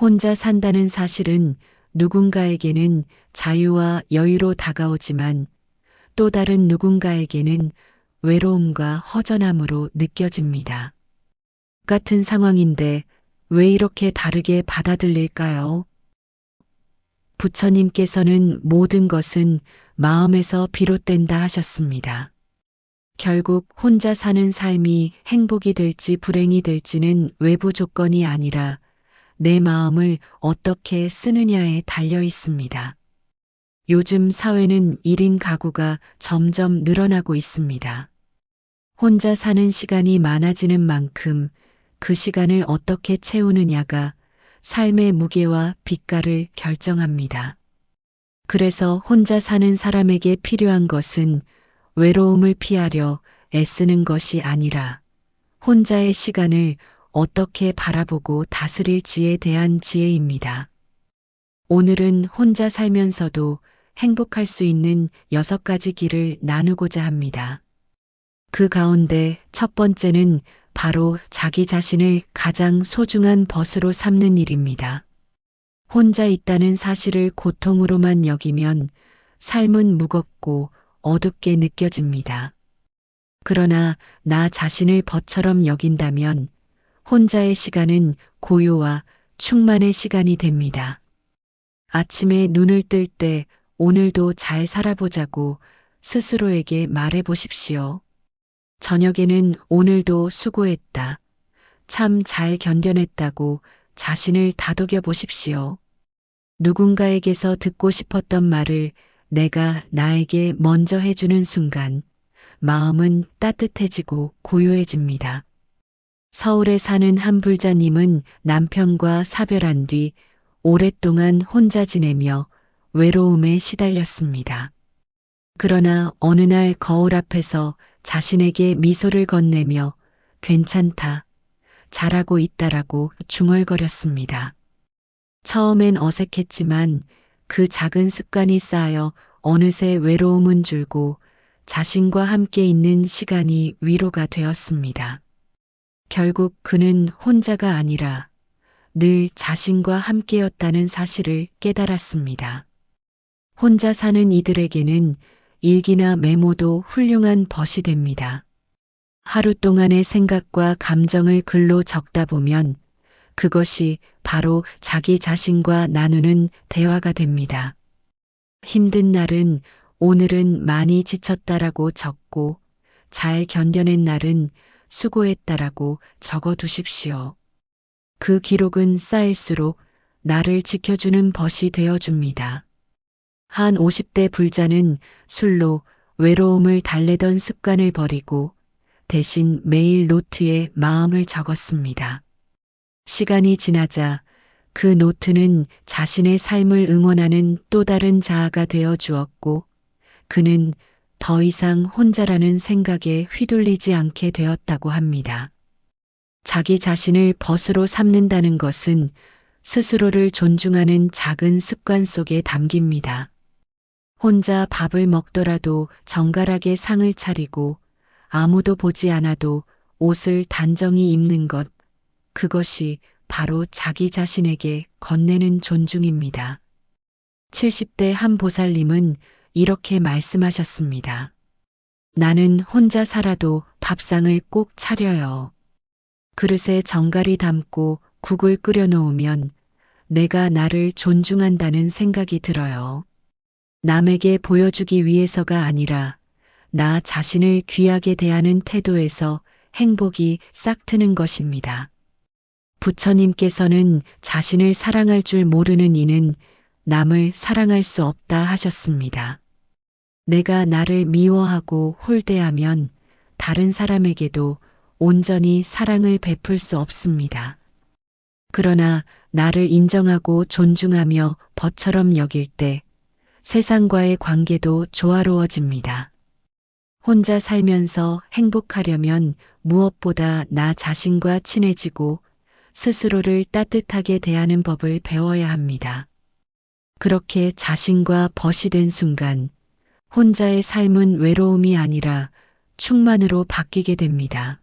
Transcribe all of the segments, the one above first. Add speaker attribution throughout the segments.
Speaker 1: 혼자 산다는 사실은 누군가에게는 자유와 여유로 다가오지만 또 다른 누군가에게는 외로움과 허전함으로 느껴집니다. 같은 상황인데 왜 이렇게 다르게 받아들일까요? 부처님께서는 모든 것은 마음에서 비롯된다 하셨습니다. 결국 혼자 사는 삶이 행복이 될지 불행이 될지는 외부 조건이 아니라 내 마음을 어떻게 쓰느냐에 달려 있습니다. 요즘 사회는 1인 가구가 점점 늘어나고 있습니다. 혼자 사는 시간이 많아지는 만큼 그 시간을 어떻게 채우느냐가 삶의 무게와 빛깔을 결정합니다. 그래서 혼자 사는 사람에게 필요한 것은 외로움을 피하려 애쓰는 것이 아니라 혼자의 시간을 어떻게 바라보고 다스릴지에 대한 지혜입니다. 오늘은 혼자 살면서도 행복할 수 있는 여섯 가지 길을 나누고자 합니다. 그 가운데 첫 번째는 바로 자기 자신을 가장 소중한 벗으로 삼는 일입니다. 혼자 있다는 사실을 고통으로만 여기면 삶은 무겁고 어둡게 느껴집니다. 그러나 나 자신을 벗처럼 여긴다면 혼자의 시간은 고요와 충만의 시간이 됩니다. 아침에 눈을 뜰 때 오늘도 잘 살아보자고 스스로에게 말해 보십시오. 저녁에는 오늘도 수고했다. 참 잘 견뎌냈다고 자신을 다독여 보십시오. 누군가에게서 듣고 싶었던 말을 내가 나에게 먼저 해주는 순간 마음은 따뜻해지고 고요해집니다. 서울에 사는 한 불자님은 남편과 사별한 뒤 오랫동안 혼자 지내며 외로움에 시달렸습니다. 그러나 어느 날 거울 앞에서 자신에게 미소를 건네며 괜찮다, 잘하고 있다라고 중얼거렸습니다. 처음엔 어색했지만 그 작은 습관이 쌓여 어느새 외로움은 줄고 자신과 함께 있는 시간이 위로가 되었습니다. 결국 그는 혼자가 아니라 늘 자신과 함께였다는 사실을 깨달았습니다. 혼자 사는 이들에게는 일기나 메모도 훌륭한 벗이 됩니다. 하루 동안의 생각과 감정을 글로 적다 보면 그것이 바로 자기 자신과 나누는 대화가 됩니다. 힘든 날은 오늘은 많이 지쳤다라고 적고 잘 견뎌낸 날은 수고했다라고 적어 두십시오. 그 기록은 쌓일수록 나를 지켜주는 벗이 되어 줍니다. 한 50대 불자는 술로 외로움을 달래던 습관을 버리고 대신 매일 노트에 마음을 적었습니다. 시간이 지나자 그 노트는 자신의 삶을 응원하는 또 다른 자아가 되어 주었고 그는 더 이상 혼자라는 생각에 휘둘리지 않게 되었다고 합니다. 자기 자신을 벗으로 삼는다는 것은 스스로를 존중하는 작은 습관 속에 담깁니다. 혼자 밥을 먹더라도 정갈하게 상을 차리고 아무도 보지 않아도 옷을 단정히 입는 것, 그것이 바로 자기 자신에게 건네는 존중입니다. 70대 한 보살님은 이렇게 말씀하셨습니다. 나는 혼자 살아도 밥상을 꼭 차려요. 그릇에 정갈이 담고 국을 끓여 놓으면 내가 나를 존중한다는 생각이 들어요. 남에게 보여주기 위해서가 아니라 나 자신을 귀하게 대하는 태도에서 행복이 싹 트는 것입니다. 부처님께서는 자신을 사랑할 줄 모르는 이는 남을 사랑할 수 없다 하셨습니다. 내가 나를 미워하고 홀대하면 다른 사람에게도 온전히 사랑을 베풀 수 없습니다. 그러나 나를 인정하고 존중하며 벗처럼 여길 때 세상과의 관계도 조화로워집니다. 혼자 살면서 행복하려면 무엇보다 나 자신과 친해지고 스스로를 따뜻하게 대하는 법을 배워야 합니다. 그렇게 자신과 벗이 된 순간 혼자의 삶은 외로움이 아니라 충만으로 바뀌게 됩니다.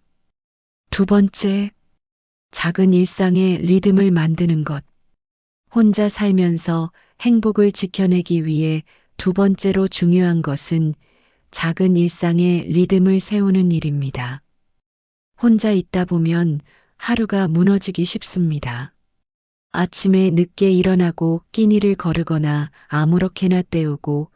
Speaker 1: 두 번째, 작은 일상의 리듬을 만드는 것. 혼자 살면서 행복을 지켜내기 위해 두 번째로 중요한 것은 작은 일상의 리듬을 세우는 일입니다. 혼자 있다 보면 하루가 무너지기 쉽습니다. 아침에 늦게 일어나고 끼니를 거르거나 아무렇게나 때우고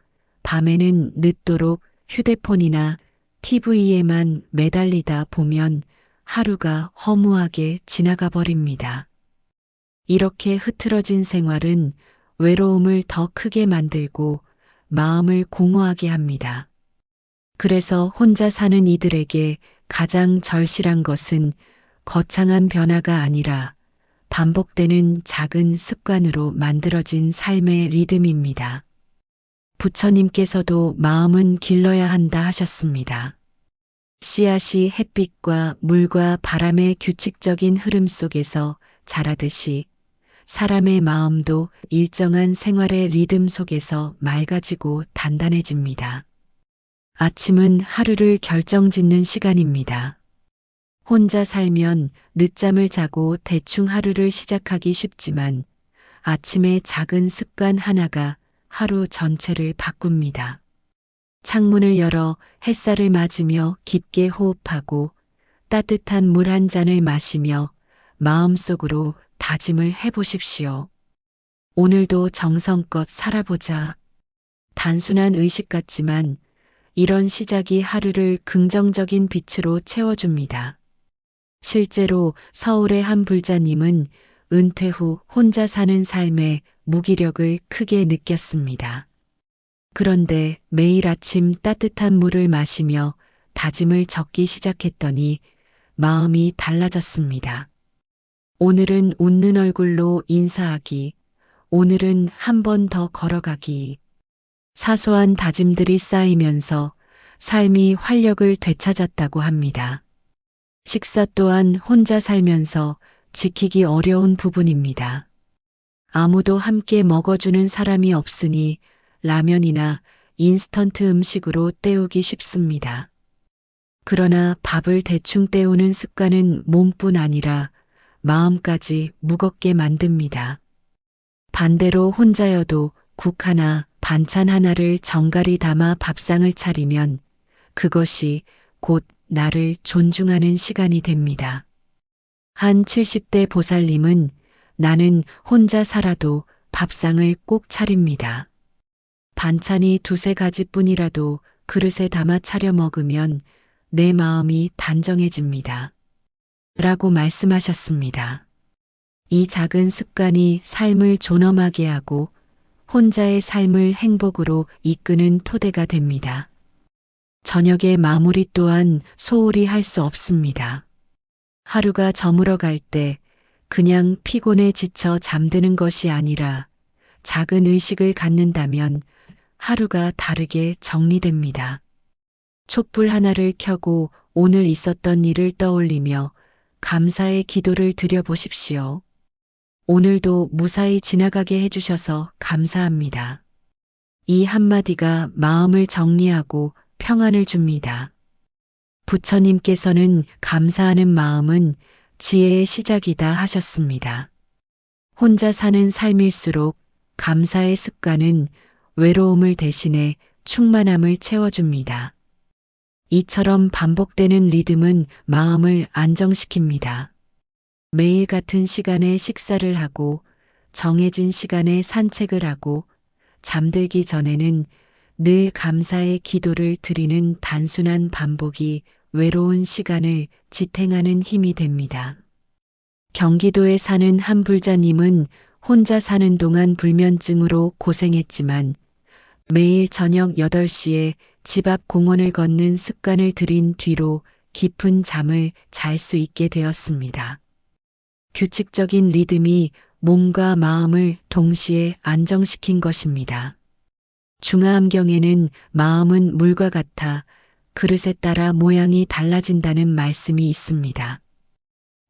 Speaker 1: 밤에는 늦도록 휴대폰이나 TV에만 매달리다 보면 하루가 허무하게 지나가 버립니다. 이렇게 흐트러진 생활은 외로움을 더 크게 만들고 마음을 공허하게 합니다. 그래서 혼자 사는 이들에게 가장 절실한 것은 거창한 변화가 아니라 반복되는 작은 습관으로 만들어진 삶의 리듬입니다. 부처님께서도 마음은 길러야 한다 하셨습니다. 씨앗이 햇빛과 물과 바람의 규칙적인 흐름 속에서 자라듯이 사람의 마음도 일정한 생활의 리듬 속에서 맑아지고 단단해집니다. 아침은 하루를 결정 짓는 시간입니다. 혼자 살면 늦잠을 자고 대충 하루를 시작하기 쉽지만 아침의 작은 습관 하나가 하루 전체를 바꿉니다. 창문을 열어 햇살을 맞으며 깊게 호흡하고 따뜻한 물 한 잔을 마시며 마음속으로 다짐을 해보십시오. 오늘도 정성껏 살아보자. 단순한 의식 같지만 이런 시작이 하루를 긍정적인 빛으로 채워줍니다. 실제로 서울의 한 불자님은 은퇴 후 혼자 사는 삶의 무기력을 크게 느꼈습니다. 그런데 매일 아침 따뜻한 물을 마시며 다짐을 적기 시작했더니 마음이 달라졌습니다. 오늘은 웃는 얼굴로 인사하기, 오늘은 한 번 더 걸어가기. 사소한 다짐들이 쌓이면서 삶이 활력을 되찾았다고 합니다. 식사 또한 혼자 살면서 지키기 어려운 부분입니다. 아무도 함께 먹어주는 사람이 없으니 라면이나 인스턴트 음식으로 때우기 쉽습니다. 그러나 밥을 대충 때우는 습관은 몸뿐 아니라 마음까지 무겁게 만듭니다. 반대로 혼자여도 국 하나, 반찬 하나를 정갈히 담아 밥상을 차리면 그것이 곧 나를 존중하는 시간이 됩니다. 한 70대 보살님은 나는 혼자 살아도 밥상을 꼭 차립니다. 반찬이 두세 가지 뿐이라도 그릇에 담아 차려 먹으면 내 마음이 단정해집니다. 라고 말씀하셨습니다. 이 작은 습관이 삶을 존엄하게 하고 혼자의 삶을 행복으로 이끄는 토대가 됩니다. 저녁의 마무리 또한 소홀히 할 수 없습니다. 하루가 저물어 갈 때 그냥 피곤에 지쳐 잠드는 것이 아니라 작은 의식을 갖는다면 하루가 다르게 정리됩니다. 촛불 하나를 켜고 오늘 있었던 일을 떠올리며 감사의 기도를 드려보십시오. 오늘도 무사히 지나가게 해주셔서 감사합니다. 이 한마디가 마음을 정리하고 평안을 줍니다. 부처님께서는 감사하는 마음은 지혜의 시작이다 하셨습니다. 혼자 사는 삶일수록 감사의 습관은 외로움을 대신해 충만함을 채워줍니다. 이처럼 반복되는 리듬은 마음을 안정시킵니다. 매일 같은 시간에 식사를 하고 정해진 시간에 산책을 하고 잠들기 전에는 늘 감사의 기도를 드리는 단순한 반복이 외로운 시간을 지탱하는 힘이 됩니다. 경기도에 사는 한 불자님은 혼자 사는 동안 불면증으로 고생했지만 매일 저녁 8시에 집 앞 공원을 걷는 습관을 들인 뒤로 깊은 잠을 잘 수 있게 되었습니다. 규칙적인 리듬이 몸과 마음을 동시에 안정시킨 것입니다. 중화암경에는 마음은 물과 같아 그릇에 따라 모양이 달라진다는 말씀이 있습니다.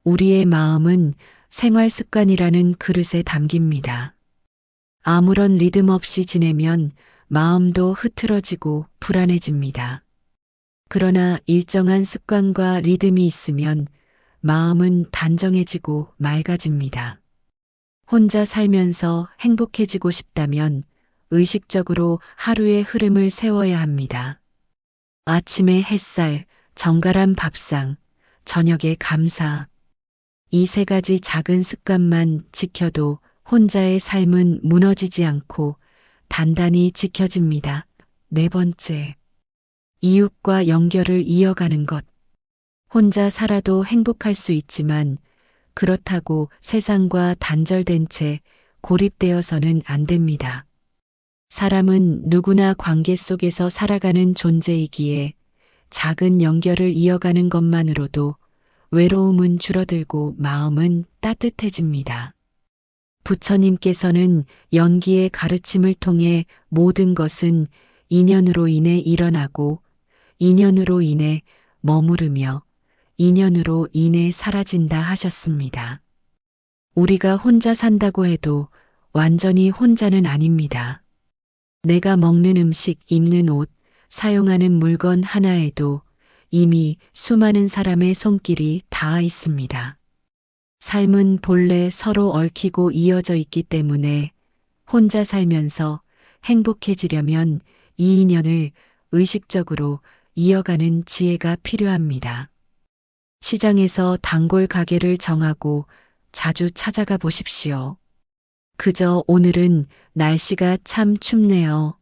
Speaker 1: 우리의 마음은 생활 습관이라는 그릇에 담깁니다. 아무런 리듬 없이 지내면 마음도 흐트러지고 불안해집니다. 그러나 일정한 습관과 리듬이 있으면 마음은 단정해지고 맑아집니다. 혼자 살면서 행복해지고 싶다면 의식적으로 하루의 흐름을 세워야 합니다. 아침에 햇살, 정갈한 밥상, 저녁에 감사. 이 세 가지 작은 습관만 지켜도 혼자의 삶은 무너지지 않고 단단히 지켜집니다. 네 번째. 이웃과 연결을 이어가는 것. 혼자 살아도 행복할 수 있지만 그렇다고 세상과 단절된 채 고립되어서는 안 됩니다. 사람은 누구나 관계 속에서 살아가는 존재이기에 작은 연결을 이어가는 것만으로도 외로움은 줄어들고 마음은 따뜻해집니다. 부처님께서는 연기의 가르침을 통해 모든 것은 인연으로 인해 일어나고 인연으로 인해 머무르며 인연으로 인해 사라진다 하셨습니다. 우리가 혼자 산다고 해도 완전히 혼자는 아닙니다. 내가 먹는 음식, 입는 옷, 사용하는 물건 하나에도 이미 수많은 사람의 손길이 닿아 있습니다. 삶은 본래 서로 얽히고 이어져 있기 때문에 혼자 살면서 행복해지려면 이 인연을 의식적으로 이어가는 지혜가 필요합니다. 시장에서 단골 가게를 정하고 자주 찾아가 보십시오. 그저 오늘은 날씨가 참 춥네요.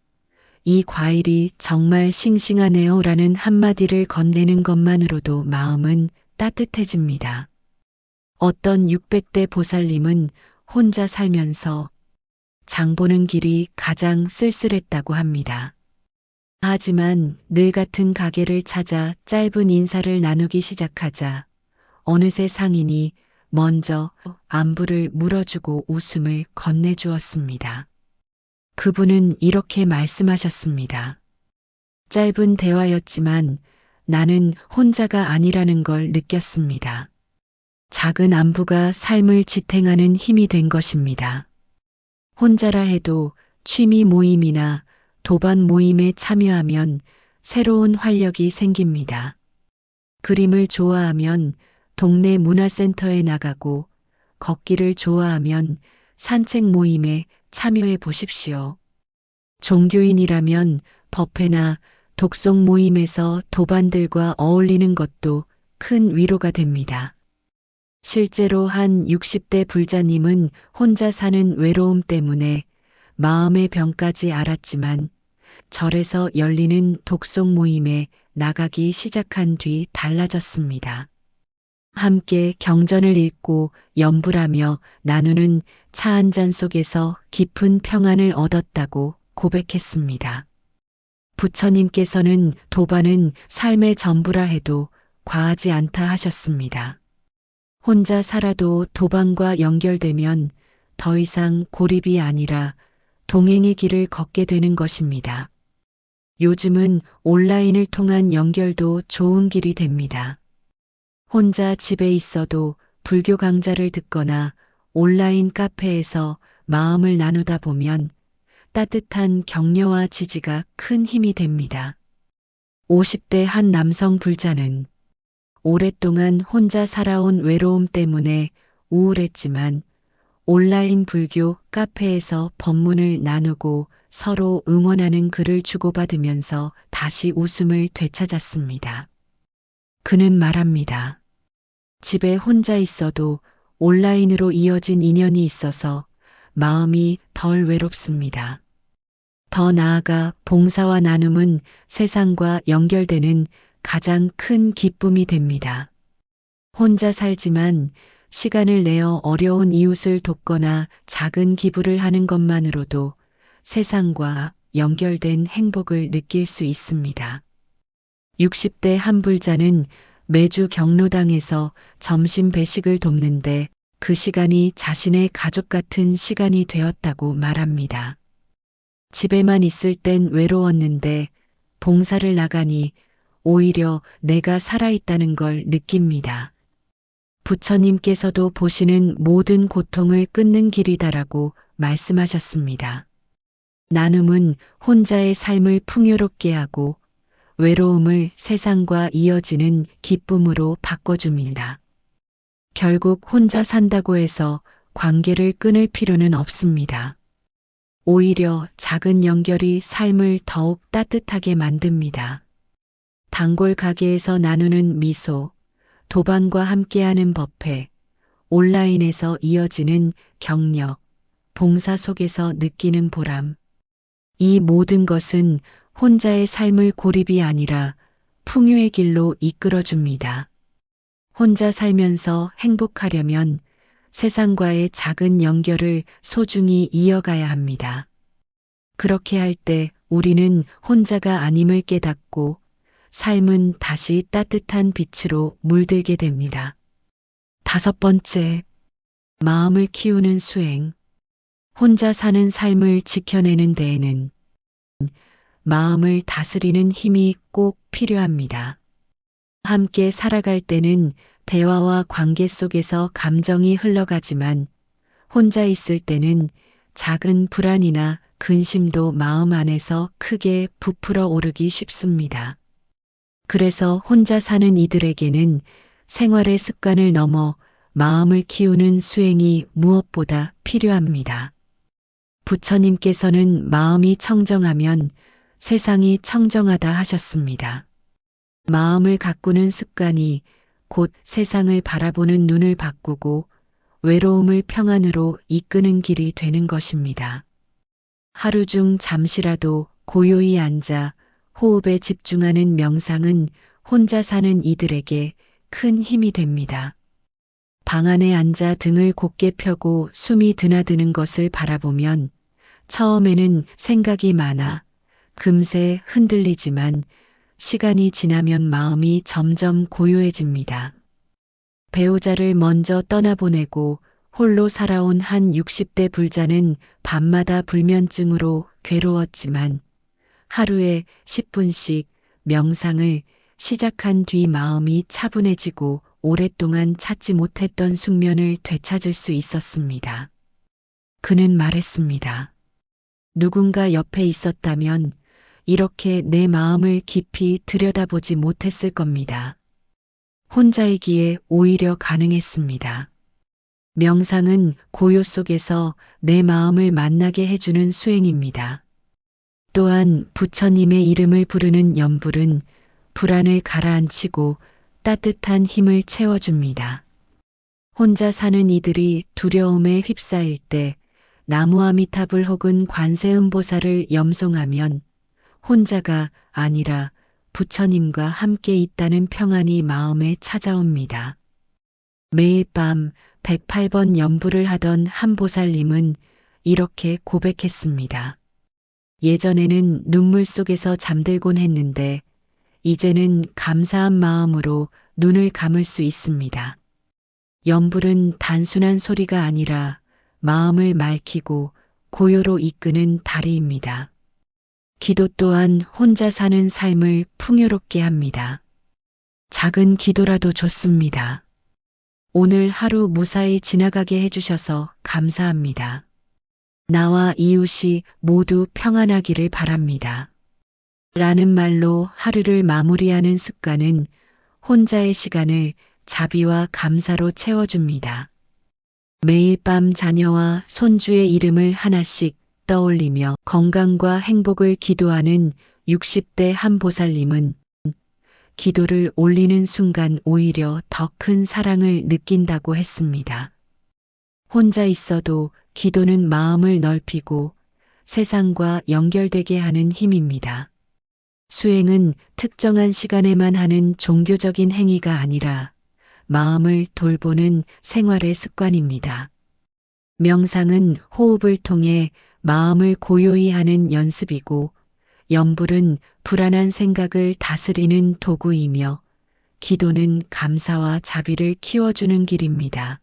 Speaker 1: 이 과일이 정말 싱싱하네요. 라는 한마디를 건네는 것만으로도 마음은 따뜻해집니다. 어떤 600대 보살님은 혼자 살면서 장 보는 길이 가장 쓸쓸했다고 합니다. 하지만 늘 같은 가게를 찾아 짧은 인사를 나누기 시작하자 어느새 상인이 먼저 안부를 물어주고 웃음을 건네주었습니다. 그분은 이렇게 말씀하셨습니다. 짧은 대화였지만 나는 혼자가 아니라는 걸 느꼈습니다. 작은 안부가 삶을 지탱하는 힘이 된 것입니다. 혼자라 해도 취미 모임이나 도반 모임에 참여하면 새로운 활력이 생깁니다. 그림을 좋아하면 동네 문화센터에 나가고 걷기를 좋아하면 산책 모임에 참여해 보십시오. 종교인이라면 법회나 독송 모임에서 도반들과 어울리는 것도 큰 위로가 됩니다. 실제로 한 60대 불자님은 혼자 사는 외로움 때문에 마음의 병까지 앓았지만 절에서 열리는 독송 모임에 나가기 시작한 뒤 달라졌습니다. 함께 경전을 읽고 염불하며 나누는 차 한 잔 속에서 깊은 평안을 얻었다고 고백했습니다. 부처님께서는 도반은 삶의 전부라 해도 과하지 않다 하셨습니다. 혼자 살아도 도반과 연결되면 더 이상 고립이 아니라 동행의 길을 걷게 되는 것입니다. 요즘은 온라인을 통한 연결도 좋은 길이 됩니다. 혼자 집에 있어도 불교 강좌를 듣거나 온라인 카페에서 마음을 나누다 보면 따뜻한 격려와 지지가 큰 힘이 됩니다. 50대 한 남성 불자는 오랫동안 혼자 살아온 외로움 때문에 우울했지만 온라인 불교 카페에서 법문을 나누고 서로 응원하는 글을 주고받으면서 다시 웃음을 되찾았습니다. 그는 말합니다. 집에 혼자 있어도 온라인으로 이어진 인연이 있어서 마음이 덜 외롭습니다. 더 나아가 봉사와 나눔은 세상과 연결되는 가장 큰 기쁨이 됩니다. 혼자 살지만 시간을 내어 어려운 이웃을 돕거나 작은 기부를 하는 것만으로도 세상과 연결된 행복을 느낄 수 있습니다. 60대 한 불자는 매주 경로당에서 점심 배식을 돕는데 그 시간이 자신의 가족 같은 시간이 되었다고 말합니다. 집에만 있을 땐 외로웠는데 봉사를 나가니 오히려 내가 살아있다는 걸 느낍니다. 부처님께서도 보시는 모든 고통을 끊는 길이다라고 말씀하셨습니다. 나눔은 혼자의 삶을 풍요롭게 하고 외로움을 세상과 이어지는 기쁨으로 바꿔줍니다. 결국 혼자 산다고 해서 관계를 끊을 필요는 없습니다. 오히려 작은 연결이 삶을 더욱 따뜻하게 만듭니다. 단골 가게에서 나누는 미소, 도반과 함께하는 법회, 온라인에서 이어지는 경력, 봉사 속에서 느끼는 보람. 이 모든 것은 혼자의 삶을 고립이 아니라 풍요의 길로 이끌어줍니다. 혼자 살면서 행복하려면 세상과의 작은 연결을 소중히 이어가야 합니다. 그렇게 할 때 우리는 혼자가 아님을 깨닫고 삶은 다시 따뜻한 빛으로 물들게 됩니다. 다섯 번째, 마음을 키우는 수행. 혼자 사는 삶을 지켜내는 데에는 마음을 다스리는 힘이 꼭 필요합니다. 함께 살아갈 때는 대화와 관계 속에서 감정이 흘러가지만 혼자 있을 때는 작은 불안이나 근심도 마음 안에서 크게 부풀어 오르기 쉽습니다. 그래서 혼자 사는 이들에게는 생활의 습관을 넘어 마음을 키우는 수행이 무엇보다 필요합니다. 부처님께서는 마음이 청정하면 세상이 청정하다 하셨습니다. 마음을 가꾸는 습관이 곧 세상을 바라보는 눈을 바꾸고 외로움을 평안으로 이끄는 길이 되는 것입니다. 하루 중 잠시라도 고요히 앉아 호흡에 집중하는 명상은 혼자 사는 이들에게 큰 힘이 됩니다. 방 안에 앉아 등을 곧게 펴고 숨이 드나드는 것을 바라보면 처음에는 생각이 많아 금세 흔들리지만 시간이 지나면 마음이 점점 고요해집니다. 배우자를 먼저 떠나보내고 홀로 살아온 한 60대 불자는 밤마다 불면증으로 괴로웠지만 하루에 10분씩 명상을 시작한 뒤 마음이 차분해지고 오랫동안 찾지 못했던 숙면을 되찾을 수 있었습니다. 그는 말했습니다. 누군가 옆에 있었다면 이렇게 내 마음을 깊이 들여다보지 못했을 겁니다. 혼자이기에 오히려 가능했습니다. 명상은 고요 속에서 내 마음을 만나게 해주는 수행입니다. 또한 부처님의 이름을 부르는 연불은 불안을 가라앉히고 따뜻한 힘을 채워줍니다. 혼자 사는 이들이 두려움에 휩싸일 때 나무아미타불 혹은 관세음보살을 염송하면 혼자가 아니라 부처님과 함께 있다는 평안이 마음에 찾아옵니다. 매일 밤 108번 연부를 하던 한 보살님은 이렇게 고백했습니다. 예전에는 눈물 속에서 잠들곤 했는데 이제는 감사한 마음으로 눈을 감을 수 있습니다. 연불은 단순한 소리가 아니라 마음을 맑히고 고요로 이끄는 다리입니다. 기도 또한 혼자 사는 삶을 풍요롭게 합니다. 작은 기도라도 좋습니다. 오늘 하루 무사히 지나가게 해주셔서 감사합니다. 나와 이웃이 모두 평안하기를 바랍니다. 라는 말로 하루를 마무리하는 습관은 혼자의 시간을 자비와 감사로 채워줍니다. 매일 밤 자녀와 손주의 이름을 하나씩 떠올리며 건강과 행복을 기도하는 60대 한 보살님은 기도를 올리는 순간 오히려 더 큰 사랑을 느낀다고 했습니다. 혼자 있어도 기도는 마음을 넓히고 세상과 연결되게 하는 힘입니다. 수행은 특정한 시간에만 하는 종교적인 행위가 아니라 마음을 돌보는 생활의 습관입니다. 명상은 호흡을 통해 마음을 고요히 하는 연습이고 염불은 불안한 생각을 다스리는 도구이며 기도는 감사와 자비를 키워주는 길입니다.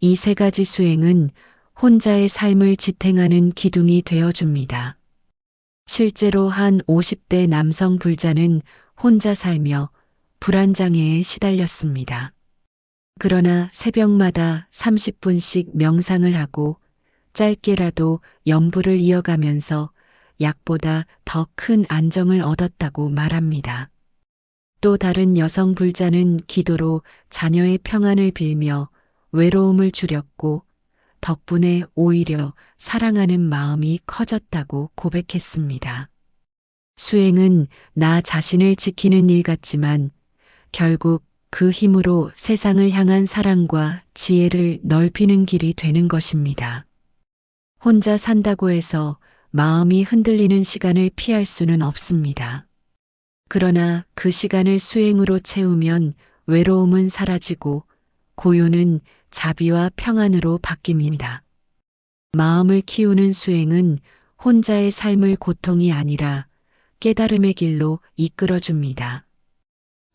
Speaker 1: 이 세 가지 수행은 혼자의 삶을 지탱하는 기둥이 되어줍니다. 실제로 한 50대 남성 불자는 혼자 살며 불안장애에 시달렸습니다. 그러나 새벽마다 30분씩 명상을 하고 짧게라도 연부를 이어가면서 약보다 더 큰 안정을 얻었다고 말합니다. 또 다른 여성 불자는 기도로 자녀의 평안을 빌며 외로움을 줄였고 덕분에 오히려 사랑하는 마음이 커졌다고 고백했습니다. 수행은 나 자신을 지키는 일 같지만 결국 그 힘으로 세상을 향한 사랑과 지혜를 넓히는 길이 되는 것입니다. 혼자 산다고 해서 마음이 흔들리는 시간을 피할 수는 없습니다. 그러나 그 시간을 수행으로 채우면 외로움은 사라지고 고요는 자비와 평안으로 바뀝니다. 마음을 키우는 수행은 혼자의 삶을 고통이 아니라 깨달음의 길로 이끌어줍니다.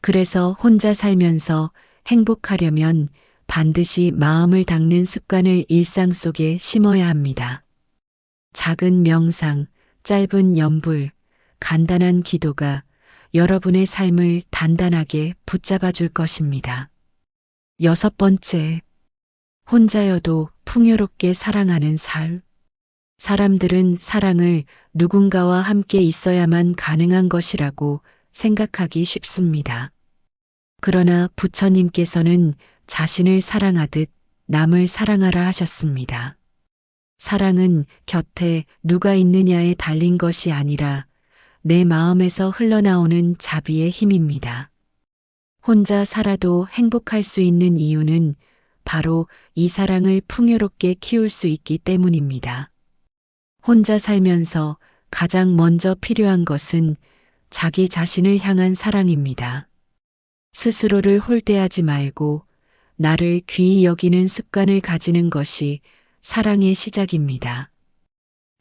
Speaker 1: 그래서 혼자 살면서 행복하려면 반드시 마음을 닦는 습관을 일상 속에 심어야 합니다. 작은 명상, 짧은 염불, 간단한 기도가 여러분의 삶을 단단하게 붙잡아 줄 것입니다. 여섯 번째, 혼자여도 풍요롭게 사랑하는 삶. 사람들은 사랑을 누군가와 함께 있어야만 가능한 것이라고 생각하기 쉽습니다. 그러나 부처님께서는 자신을 사랑하듯 남을 사랑하라 하셨습니다. 사랑은 곁에 누가 있느냐에 달린 것이 아니라 내 마음에서 흘러나오는 자비의 힘입니다. 혼자 살아도 행복할 수 있는 이유는 바로 이 사랑을 풍요롭게 키울 수 있기 때문입니다. 혼자 살면서 가장 먼저 필요한 것은 자기 자신을 향한 사랑입니다. 스스로를 홀대하지 말고 나를 귀히 여기는 습관을 가지는 것이 사랑의 시작입니다.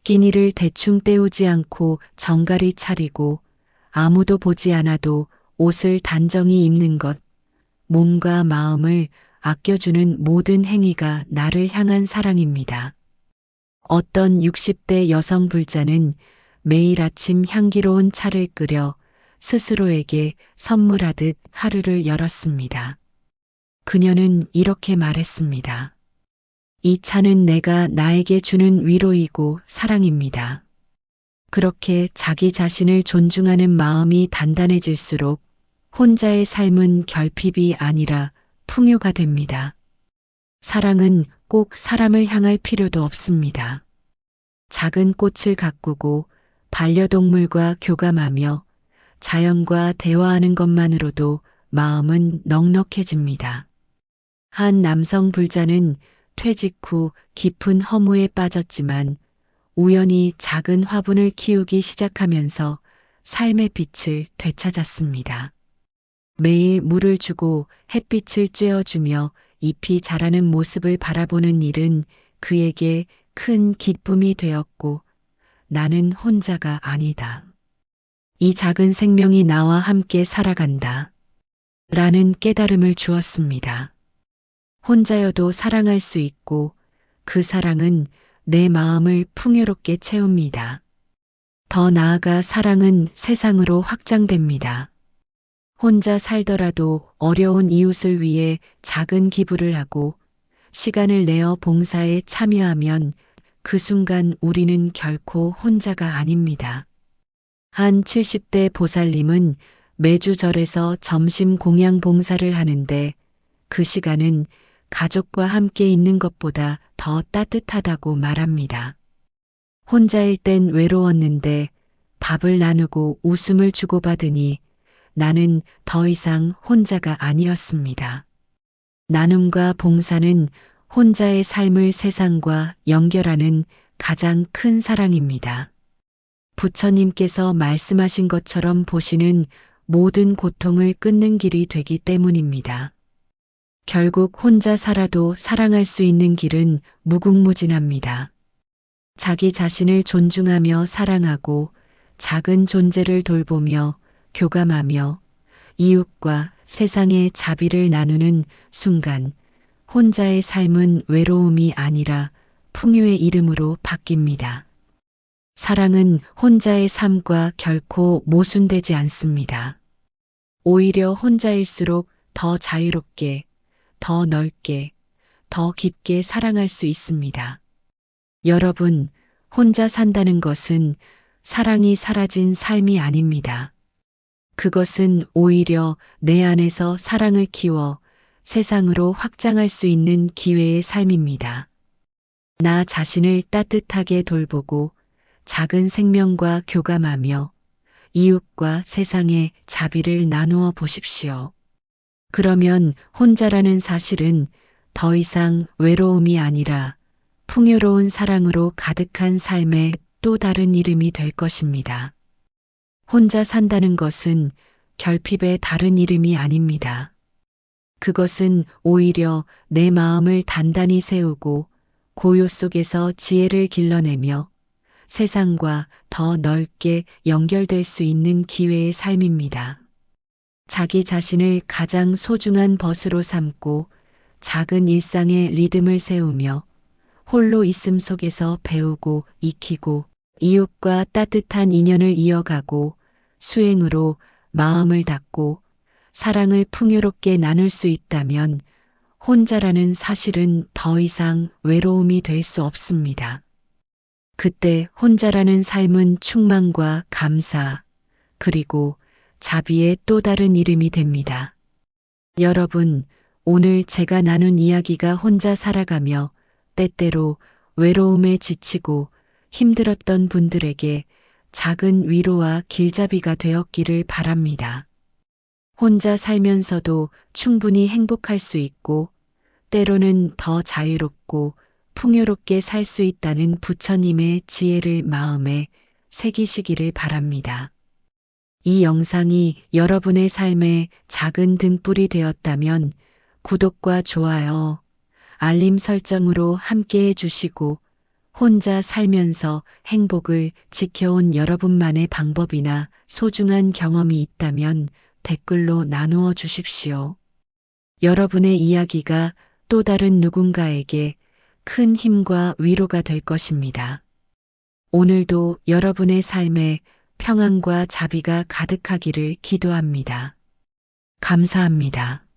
Speaker 1: 끼니를 대충 때우지 않고 정갈히 차리고 아무도 보지 않아도 옷을 단정히 입는 것, 몸과 마음을 아껴주는 모든 행위가 나를 향한 사랑입니다. 어떤 60대 여성 불자는 매일 아침 향기로운 차를 끓여 스스로에게 선물하듯 하루를 열었습니다. 그녀는 이렇게 말했습니다. 이 차는 내가 나에게 주는 위로이고 사랑입니다. 그렇게 자기 자신을 존중하는 마음이 단단해질수록 혼자의 삶은 결핍이 아니라 풍요가 됩니다. 사랑은 꼭 사람을 향할 필요도 없습니다. 작은 꽃을 가꾸고 반려동물과 교감하며 자연과 대화하는 것만으로도 마음은 넉넉해집니다. 한 남성 불자는 퇴직 후 깊은 허무에 빠졌지만 우연히 작은 화분을 키우기 시작하면서 삶의 빛을 되찾았습니다. 매일 물을 주고 햇빛을 쬐어주며 잎이 자라는 모습을 바라보는 일은 그에게 큰 기쁨이 되었고 나는 혼자가 아니다. 이 작은 생명이 나와 함께 살아간다. 라는 깨달음을 주었습니다. 혼자여도 사랑할 수 있고 그 사랑은 내 마음을 풍요롭게 채웁니다. 더 나아가 사랑은 세상으로 확장됩니다. 혼자 살더라도 어려운 이웃을 위해 작은 기부를 하고 시간을 내어 봉사에 참여하면 그 순간 우리는 결코 혼자가 아닙니다. 한 70대 보살님은 매주 절에서 점심 공양 봉사를 하는데 그 시간은 가족과 함께 있는 것보다 더 따뜻하다고 말합니다. 혼자일 땐 외로웠는데 밥을 나누고 웃음을 주고받으니 나는 더 이상 혼자가 아니었습니다. 나눔과 봉사는 혼자의 삶을 세상과 연결하는 가장 큰 사랑입니다. 부처님께서 말씀하신 것처럼 보시는 모든 고통을 끊는 길이 되기 때문입니다. 결국 혼자 살아도 사랑할 수 있는 길은 무궁무진합니다. 자기 자신을 존중하며 사랑하고 작은 존재를 돌보며 교감하며 이웃과 세상의 자비를 나누는 순간 혼자의 삶은 외로움이 아니라 풍요의 이름으로 바뀝니다. 사랑은 혼자의 삶과 결코 모순되지 않습니다. 오히려 혼자일수록 더 자유롭게, 더 넓게, 더 깊게 사랑할 수 있습니다. 여러분, 혼자 산다는 것은 사랑이 사라진 삶이 아닙니다. 그것은 오히려 내 안에서 사랑을 키워 세상으로 확장할 수 있는 기회의 삶입니다. 나 자신을 따뜻하게 돌보고 작은 생명과 교감하며 이웃과 세상의 자비를 나누어 보십시오. 그러면 혼자라는 사실은 더 이상 외로움이 아니라 풍요로운 사랑으로 가득한 삶의 또 다른 이름이 될 것입니다. 혼자 산다는 것은 결핍의 다른 이름이 아닙니다. 그것은 오히려 내 마음을 단단히 세우고 고요 속에서 지혜를 길러내며 세상과 더 넓게 연결될 수 있는 기회의 삶입니다. 자기 자신을 가장 소중한 벗으로 삼고 작은 일상의 리듬을 세우며 홀로 있음 속에서 배우고 익히고 이웃과 따뜻한 인연을 이어가고 수행으로 마음을 닫고 사랑을 풍요롭게 나눌 수 있다면 혼자라는 사실은 더 이상 외로움이 될 수 없습니다. 그때 혼자라는 삶은 충만과 감사, 그리고 자비의 또 다른 이름이 됩니다. 여러분, 오늘 제가 나눈 이야기가 혼자 살아가며 때때로 외로움에 지치고 힘들었던 분들에게 작은 위로와 길잡이가 되었기를 바랍니다. 혼자 살면서도 충분히 행복할 수 있고 때로는 더 자유롭고 풍요롭게 살 수 있다는 부처님의 지혜를 마음에 새기시기를 바랍니다. 이 영상이 여러분의 삶에 작은 등불이 되었다면 구독과 좋아요, 알림 설정으로 함께 해주시고 혼자 살면서 행복을 지켜온 여러분만의 방법이나 소중한 경험이 있다면 댓글로 나누어 주십시오. 여러분의 이야기가 또 다른 누군가에게 큰 힘과 위로가 될 것입니다. 오늘도 여러분의 삶에 평안과 자비가 가득하기를 기도합니다. 감사합니다.